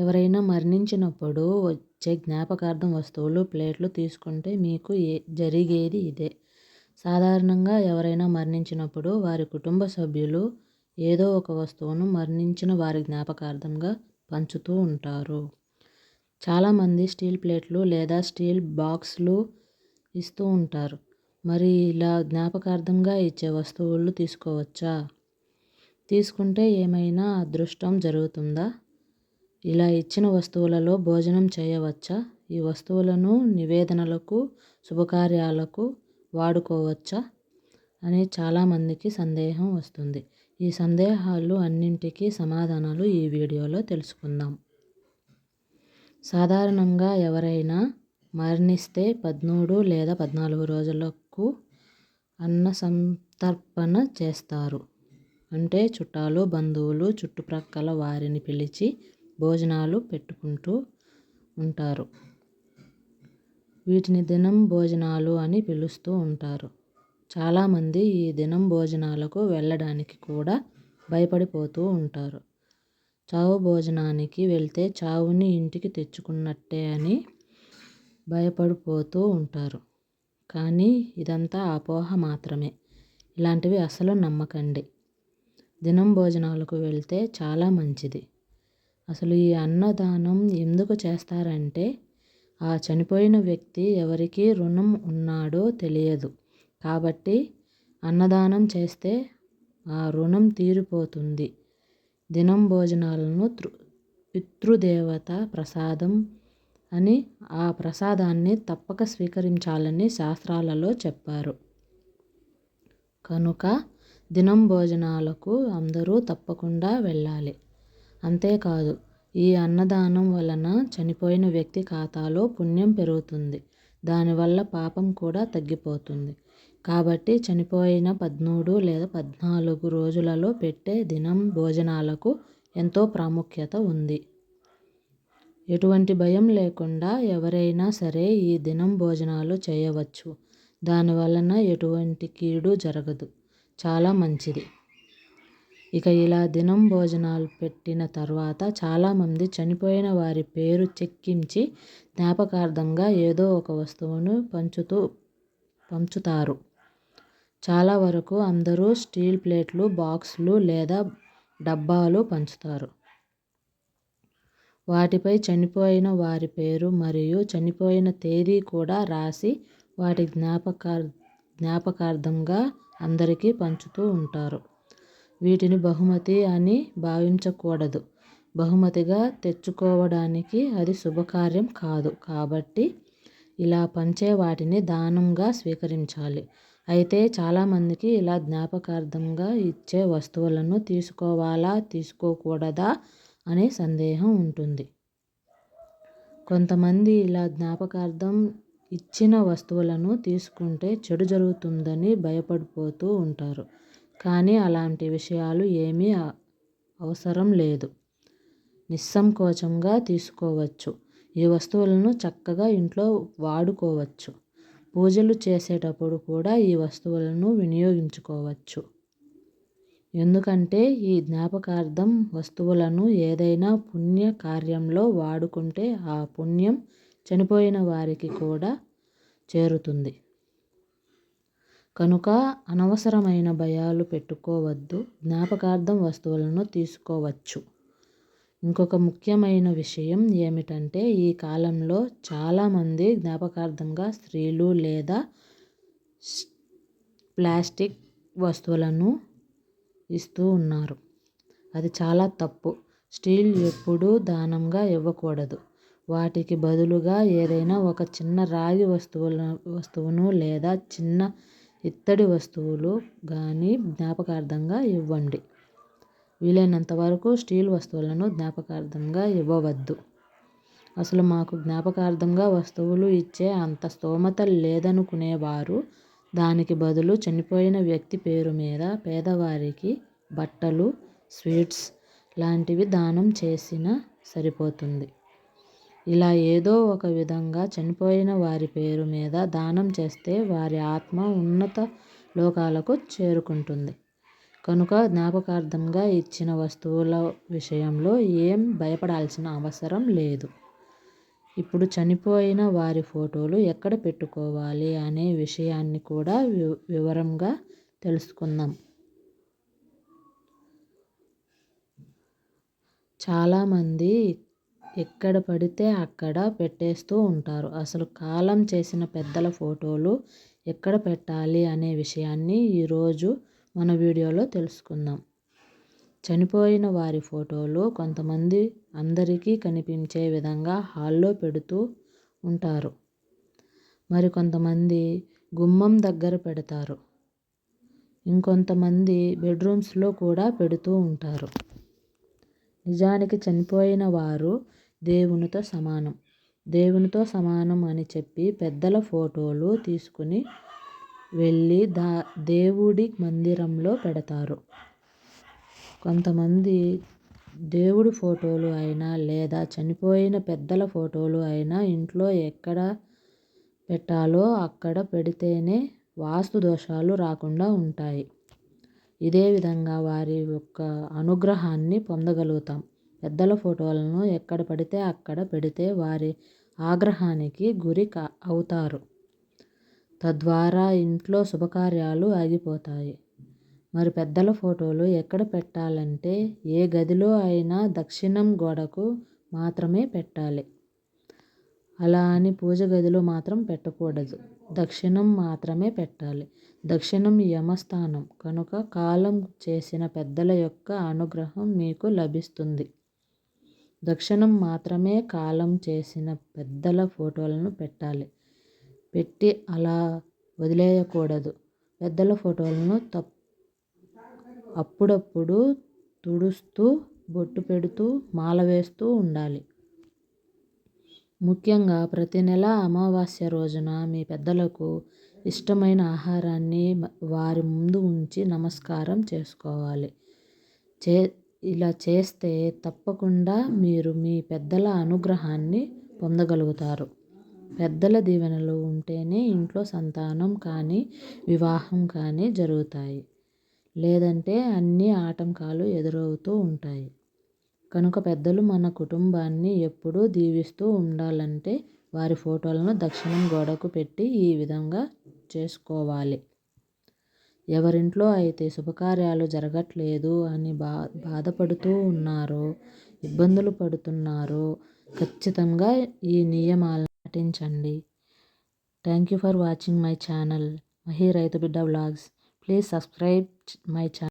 ఎవరైనా మరణించినప్పుడు వచ్చే జ్ఞాపకార్థం వస్తువులు ప్లేట్లు తీసుకుంటే మీకు ఏ జరిగేది ఇదే. సాధారణంగా ఎవరైనా మరణించినప్పుడు వారి కుటుంబ సభ్యులు ఏదో ఒక వస్తువును మరణించిన వారి జ్ఞాపకార్థంగా పంచుతూ ఉంటారు. చాలామంది స్టీల్ ప్లేట్లు లేదా స్టీల్ బాక్స్లు ఇస్తూ ఉంటారు. మరి ఇలా జ్ఞాపకార్థంగా ఇచ్చే వస్తువులు తీసుకోవచ్చా? తీసుకుంటే ఏమైనా అదృష్టం జరుగుతుందా? ఇలా ఇచ్చిన వస్తువులలో భోజనం చేయవచ్చా? ఈ వస్తువులను నివేదనలకు శుభకార్యాలకు వాడుకోవచ్చా? అని చాలామందికి సందేహం వస్తుంది. ఈ సందేహాలు అన్నింటికీ సమాధానాలు ఈ వీడియోలో తెలుసుకుందాం. సాధారణంగా ఎవరైనా మరణిస్తే పద్మూడు లేదా పద్నాలుగు రోజులకు అన్న సంతర్పణ చేస్తారు. అంటే చుట్టాలు బంధువులు చుట్టుప్రక్కల వారిని పిలిచి భోజనాలు పెట్టుకుంటూ ఉంటారు. వీటిని దినం భోజనాలు అని పిలుస్తూ ఉంటారు. చాలామంది ఈ దినం భోజనాలకు వెళ్ళడానికి కూడా భయపడిపోతూ ఉంటారు. చావు భోజనానికి వెళ్తే చావుని ఇంటికి తెచ్చుకున్నట్టే అని భయపడిపోతూ ఉంటారు. కానీ ఇదంతా అపోహ మాత్రమే. ఇలాంటివి అసలు నమ్మకండి. దినం భోజనాలకు వెళ్తే చాలా మంచిది. అసలు ఈ అన్నదానం ఎందుకు చేస్తారంటే ఆ చనిపోయిన వ్యక్తి ఎవరికి రుణం ఉన్నాడో తెలియదు. కాబట్టి అన్నదానం చేస్తే ఆ రుణం తీరిపోతుంది. దినం భోజనాలను తృ పితృదేవత ప్రసాదం అని ఆ ప్రసాదాన్ని తప్పక స్వీకరించాలని శాస్త్రాలలో చెప్పారు. కనుక దినం భోజనాలకు అందరూ తప్పకుండా వెళ్ళాలి. అంతేకాదు ఈ అన్నదానం వలన చనిపోయిన వ్యక్తి ఖాతాలో పుణ్యం పెరుగుతుంది. దానివల్ల పాపం కూడా తగ్గిపోతుంది. కాబట్టి చనిపోయిన పదమూడు లేదా పద్నాలుగు రోజులలో పెట్టే దినం భోజనాలకు ఎంతో ప్రాముఖ్యత ఉంది. ఎటువంటి భయం లేకుండా ఎవరైనా సరే ఈ దినం భోజనాలు చేయవచ్చు. దాని వలన ఎటువంటి కీడు జరగదు. చాలా మంచిది. ఇక ఇలా దినం భోజనాలు పెట్టిన తర్వాత చాలామంది చనిపోయిన వారి పేరు చెక్కించి జ్ఞాపకార్థంగా ఏదో ఒక వస్తువును పంచుతూ పంచుతారు. చాలా వరకు అందరూ స్టీల్ ప్లేట్లు బాక్సులు లేదా డబ్బాలు పంచుతారు. వాటిపై చనిపోయిన వారి పేరు మరియు చనిపోయిన తేదీ కూడా రాసి వాటి జ్ఞాపకార్ జ్ఞాపకార్థంగా అందరికీ పంచుతూ ఉంటారు. వీటిని బహుమతి అని భావించకూడదు. బహుమతిగా తెచ్చుకోవడానికి అది శుభకార్యం కాదు. కాబట్టి ఇలా పంచే వాటిని దానంగా స్వీకరించాలి. అయితే చాలామందికి ఇలా జ్ఞాపకార్థంగా ఇచ్చే వస్తువులను తీసుకోవాలా తీసుకోకూడదా అనే సందేహం ఉంటుంది. కొంతమంది ఇలా జ్ఞాపకార్థం ఇచ్చిన వస్తువులను తీసుకుంటే చెడు జరుగుతుందని భయపడిపోతూ ఉంటారు. కానీ అలాంటి విషయాలు ఏమీ అవసరం లేదు. నిస్సంకోచంగా తీసుకోవచ్చు. ఈ వస్తువులను చక్కగా ఇంట్లో వాడుకోవచ్చు. పూజలు చేసేటప్పుడు కూడా ఈ వస్తువులను వినియోగించుకోవచ్చు. ఎందుకంటే ఈ జ్ఞాపకార్థం వస్తువులను ఏదైనా పుణ్య కార్యంలో వాడుకుంటే ఆ పుణ్యం చనిపోయిన వారికి కూడా చేరుతుంది. కనుక అనవసరమైన భయాలు పెట్టుకోవద్దు జ్ఞాపకార్థం వస్తువులను తీసుకోవచ్చు. ఇంకొక ముఖ్యమైన విషయం ఏమిటంటే ఈ కాలంలో చాలామంది జ్ఞాపకార్థంగా స్త్రీలు లేదా ప్లాస్టిక్ వస్తువులను ఇస్తూ ఉన్నారు. అది చాలా తప్పు. స్టీల్ ఎప్పుడూ దానంగా ఇవ్వకూడదు. వాటికి బదులుగా ఏదైనా ఒక చిన్న రాగి వస్తువుల వస్తువును లేదా చిన్న ఇత్తడి వస్తువులు కానీ జ్ఞాపకార్థంగా ఇవ్వండి. వీలైనంత వరకు స్టీల్ వస్తువులను జ్ఞాపకార్థంగా ఇవ్వవద్దు. అసలు మాకు జ్ఞాపకార్థంగా వస్తువులు ఇచ్చే అంత స్తోమత లేదనుకునేవారు. దానికి బదులు చనిపోయిన వ్యక్తి పేరు మీద పేదవారికి బట్టలు స్వీట్స్ లాంటివి దానం చేసినా సరిపోతుంది. ఇలా ఏదో ఒక విధంగా చనిపోయిన వారి పేరు మీద దానం చేస్తే వారి ఆత్మ ఉన్నత లోకాలకు చేరుకుంటుంది. కనుక జ్ఞాపకార్థంగా ఇచ్చిన వస్తువుల విషయంలో ఏం భయపడాల్సిన అవసరం లేదు. ఇప్పుడు చనిపోయిన వారి ఫోటోలు ఎక్కడ పెట్టుకోవాలి అనే విషయాన్ని కూడా వివరంగా తెలుసుకుందాం. చాలామంది ఎక్కడ పడితే అక్కడ పెట్టేస్తూ ఉంటారు. అసలు కాలం చేసిన పెద్దల ఫోటోలు ఎక్కడ పెట్టాలి అనే విషయాన్ని ఈరోజు మన వీడియోలో తెలుసుకుందాం. చనిపోయిన వారి ఫోటోలు కొంతమంది అందరికీ కనిపించే విధంగా హాల్లో పెడుతూ ఉంటారు. మరి కొంతమంది గుమ్మం దగ్గర పెడతారు. ఇంకొంతమంది బెడ్రూమ్స్లో కూడా పెడుతూ ఉంటారు. నిజానికి చనిపోయిన వారు దేవునితో సమానం. దేవునితో సమానం అని చెప్పి పెద్దల ఫోటోలు తీసుకుని వెళ్ళి దా దేవుడి మందిరంలో పెడతారు. కొంతమంది దేవుడి ఫోటోలు అయినా లేదా చనిపోయిన పెద్దల ఫోటోలు అయినా ఇంట్లో ఎక్కడ పెట్టాలో అక్కడ పెడితేనే వాస్తు దోషాలు రాకుండా ఉంటాయి. ఇదే విధంగా వారి యొక్క అనుగ్రహాన్ని పొందగలుగుతాం. పెద్దల ఫోటోలను ఎక్కడ పడితే అక్కడ పెడితే వారి ఆగ్రహానికి గురి కా అవుతారు. తద్వారా ఇంట్లో శుభకార్యాలు ఆగిపోతాయి. మరి పెద్దల ఫోటోలు ఎక్కడ పెట్టాలంటే ఏ గదిలో అయినా దక్షిణం గోడకు మాత్రమే పెట్టాలి. అలా అని పూజ గదిలో మాత్రం పెట్టకూడదు. దక్షిణం మాత్రమే పెట్టాలి. దక్షిణం యమస్థానం. కనుక కాలం చేసిన పెద్దల యొక్క అనుగ్రహం మీకు లభిస్తుంది. దక్షిణం మాత్రమే కాలం చేసిన పెద్దల ఫోటోలను పెట్టాలి. పెట్టి అలా వదిలేయకూడదు. పెద్దల ఫోటోలను తప్ అప్పుడప్పుడు తుడుస్తూ బొట్టు పెడుతూ మాల వేస్తూ ఉండాలి. ముఖ్యంగా ప్రతి నెల అమావాస్య రోజున మీ పెద్దలకు ఇష్టమైన ఆహారాన్ని వారి ముందు ఉంచి నమస్కారం చేసుకోవాలి. చే ఇలా చేస్తే తప్పకుండా మీరు మీ పెద్దల అనుగ్రహాన్ని పొందగలుగుతారు. పెద్దల దీవెనలు ఉంటేనే ఇంట్లో సంతానం కానీ వివాహం కానీ జరుగుతాయి. లేదంటే అన్ని ఆటంకాలు ఎదురవుతూ ఉంటాయి. కనుక పెద్దలు మన కుటుంబాన్ని ఎప్పుడూ దీవిస్తూ ఉండాలంటే వారి ఫోటోలను దక్షిణం గోడకు పెట్టి ఈ విధంగా చేసుకోవాలి. ఎవరింట్లో అయితే శుభకార్యాలు జరగట్లేదు అని బా బాధపడుతూ ఉన్నారో ఇబ్బందులు పడుతున్నారో ఖచ్చితంగా ఈ నియమాలను పాటించండి. Thank you for watching my channel. Mahi రైతు బిడ్డ vlogs. Please subscribe my channel